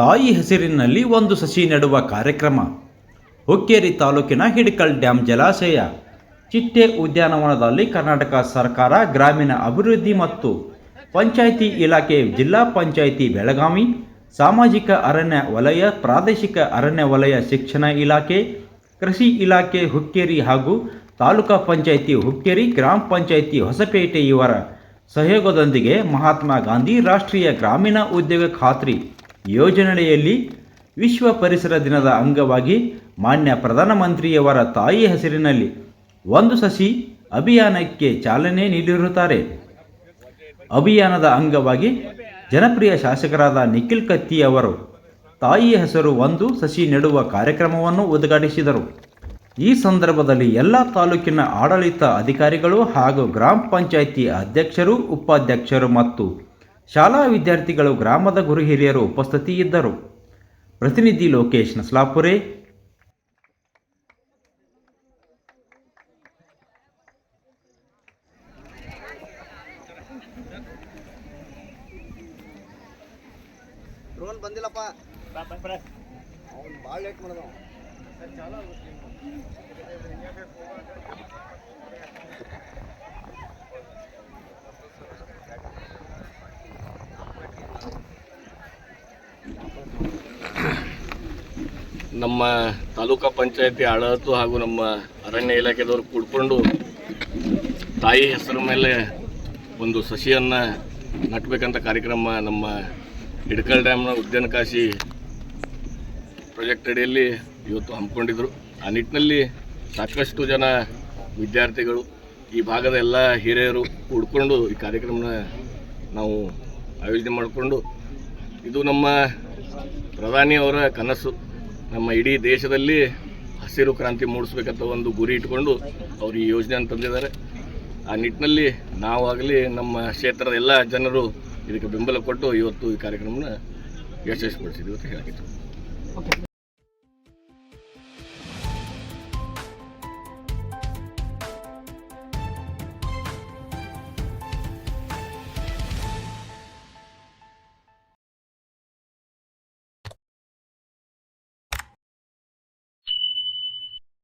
ತಾಯಿ ಹೆಸರಿನಲ್ಲಿ ಒಂದು ಸಸಿ ನೆಡುವ ಕಾರ್ಯಕ್ರಮ. ಹುಕ್ಕೇರಿ ತಾಲೂಕಿನ ಹಿಡಕಲ್ ಡ್ಯಾಮ್ ಜಲಾಶಯ. ಚಿಟ್ಟೆ ಉದ್ಯಾನವನದಲ್ಲಿ ಕರ್ನಾಟಕ ಸರ್ಕಾರ, ಗ್ರಾಮೀಣ ಅಭಿವೃದ್ಧಿ ಮತ್ತು ಪಂಚಾಯಿತಿ ಇಲಾಖೆ, ಜಿಲ್ಲಾ ಪಂಚಾಯಿತಿ ಬೆಳಗಾವಿ, ಸಾಮಾಜಿಕ ಅರಣ್ಯ ವಲಯ, ಪ್ರಾದೇಶಿಕ ಅರಣ್ಯ ವಲಯ ಶಿಕ್ಷಣ ಇಲಾಖೆ, ಕೃಷಿ ಇಲಾಖೆ ಹುಕ್ಕೇರಿ ಹಾಗೂ ತಾಲೂಕಾ ಪಂಚಾಯಿತಿ ಹುಕ್ಕೇರಿ, ಗ್ರಾಮ ಪಂಚಾಯಿತಿ ಹೊಸಪೇಟೆ ಇವರ ಸಹಯೋಗದೊಂದಿಗೆ ಮಹಾತ್ಮ ಗಾಂಧಿ ರಾಷ್ಟ್ರೀಯ ಗ್ರಾಮೀಣ ಉದ್ಯೋಗ ಖಾತ್ರಿ ಯೋಜನೆಯಲ್ಲಿ ವಿಶ್ವ ಪರಿಸರ ದಿನದ ಅಂಗವಾಗಿ ಮಾನ್ಯ ಪ್ರಧಾನಮಂತ್ರಿಯವರ ತಾಯಿ ಹೆಸರಿನಲ್ಲಿ ಒಂದು ಸಸಿ ಅಭಿಯಾನಕ್ಕೆ ಚಾಲನೆ ನೀಡಿರುತ್ತಾರೆ. ಅಭಿಯಾನದ ಅಂಗವಾಗಿ ಜನಪ್ರಿಯ ಶಾಸಕರಾದ ನಿಖಿಲ್ ಕತ್ತಿ ಅವರು ತಾಯಿ ಹೆಸರು ಒಂದು ಸಸಿ ನೆಡುವ ಕಾರ್ಯಕ್ರಮವನ್ನು ಉದ್ಘಾಟಿಸಿದರು. ಈ ಸಂದರ್ಭದಲ್ಲಿ ಎಲ್ಲ ತಾಲೂಕಿನ ಆಡಳಿತ ಅಧಿಕಾರಿಗಳು ಹಾಗೂ ಗ್ರಾಮ ಪಂಚಾಯಿತಿ ಅಧ್ಯಕ್ಷರು, ಉಪಾಧ್ಯಕ್ಷರು ಮತ್ತು ಶಾಲಾ ವಿದ್ಯಾರ್ಥಿಗಳು ಗ್ರಾಮದ ಗುರು ಹಿರಿಯರು ಉಪಸ್ಥಿತಿ ಇದ್ದರು ಪ್ರತಿನಿಧಿ ಲೋಕೇಶ್ ನಸ್ಲಾಪುರೆ. ಬಂದಿಲ್ಲಪ್ಪ. ಅವ್ನು ಭಾಳ ಲೇಟ್ ಮಾಡ್ದ ನಮ್ಮ ತಾಲೂಕಾ ಪಂಚಾಯತಿ ಆಡಳಿತ ಹಾಗೂ ನಮ್ಮ ಅರಣ್ಯ ಇಲಾಖೆದವರು ಕೂಡ್ಕೊಂಡು ತಾಯಿ ಹೆಸರ ಮೇಲೆ ಒಂದು ಸಸಿಯನ್ನು ನಟ್ಬೇಕಂತ ಕಾರ್ಯಕ್ರಮ ನಮ್ಮ ಹಿಡ್ಕಲ್ ಡ್ಯಾಮ್ನ ಉದ್ಯಾನಕಾಶಿ ಪ್ರಾಜೆಕ್ಟ್ ಅಡಿಯಲ್ಲಿ ಇವತ್ತು ಹಮ್ಮಿಕೊಂಡಿದ್ರು. ಆ ನಿಟ್ಟಿನಲ್ಲಿ ಸಾಕಷ್ಟು ಜನ ವಿದ್ಯಾರ್ಥಿಗಳು, ಈ ಭಾಗದ ಎಲ್ಲ ಹಿರಿಯರು ಕೂಡ್ಕೊಂಡು ಈ ಕಾರ್ಯಕ್ರಮನ ನಾವು ಆಯೋಜನೆ ಮಾಡಿಕೊಂಡು ಇದು ನಮ್ಮ ಪ್ರಧಾನಿಯವರ ಕನಸು. ನಮ್ಮ ಇಡೀ ದೇಶದಲ್ಲಿ ಹಸಿರು ಕ್ರಾಂತಿ ಮೂಡಿಸ್ಬೇಕಂತ ಒಂದು ಗುರಿ ಇಟ್ಕೊಂಡು ಅವರು ಈ ಯೋಜನೆಯನ್ನು ತಂದಿದ್ದಾರೆ. ಆ ನಿಟ್ಟಿನಲ್ಲಿ ನಾವಾಗಲಿ ನಮ್ಮ ಕ್ಷೇತ್ರದ ಎಲ್ಲ ಜನರು ಇದಕ್ಕೆ ಬೆಂಬಲ ಕೊಟ್ಟು ಇವತ್ತು ಈ ಕಾರ್ಯಕ್ರಮನ ಯಶಸ್ವಿಗೊಳಿಸಿದ್ವಿ ಅಂತ ಹೇಳಕ್ಕೆ